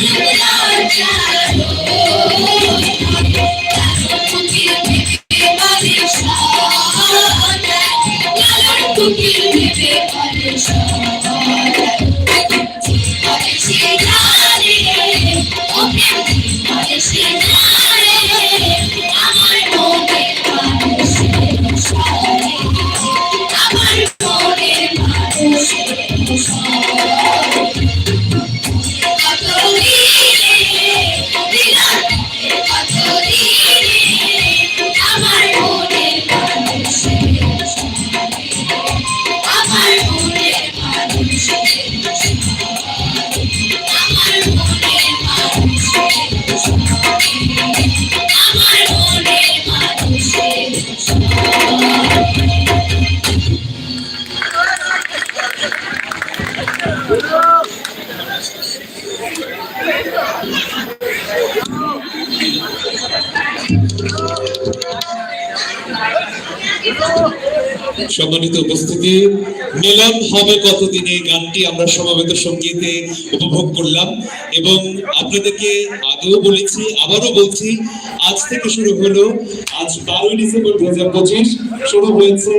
Yeah. Ito! সম্মানিত উপস্থিতি, মিলন হবে কতদিন? এই গানটি আমরা সমাবেত সঙ্গীতে উপভোগ করলাম এবং আপনাদেরকে আগেও বলেছি, আবারও বলছি, আজ থেকে শুরু হলো, আজ বারোই ডিসেম্বর দু হাজার পঁচিশ, শুরু হয়েছে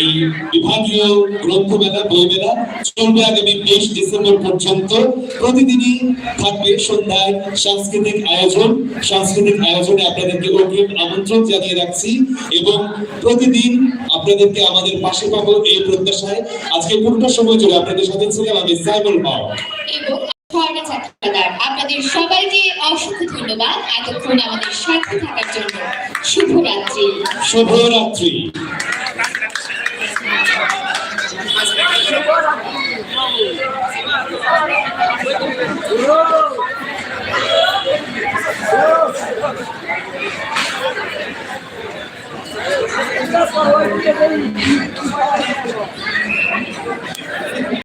এই বিভাগীয় গ্রন্থ মেলা বই মেলা চলবে আগামী বিশ ডিসেম্বর পর্যন্ত। প্রতিদিনই থাকবে সন্ধ্যায় সাংস্কৃতিক আয়োজন। সাংস্কৃতিক আয়োজনে আপনাদেরকে অগ্রিম আমন্ত্রণ জানিয়ে রাখছি এবং প্রতিদিন আপনাদেরকে আমাদের পাশে পাবো এই প্রত্যাশায়। আজকে পুরোটা সময় জুড়ে আপনাদের সাথে ছিলাম আমি সাইবুল পাওয়া আপনাদের সবাইকে অসংখ্য ধন্যবাদ। এতক্ষণ আমাদের সাথে থাকার জন্য শুভরাত্রি। শুভরাত্রি। Whoa!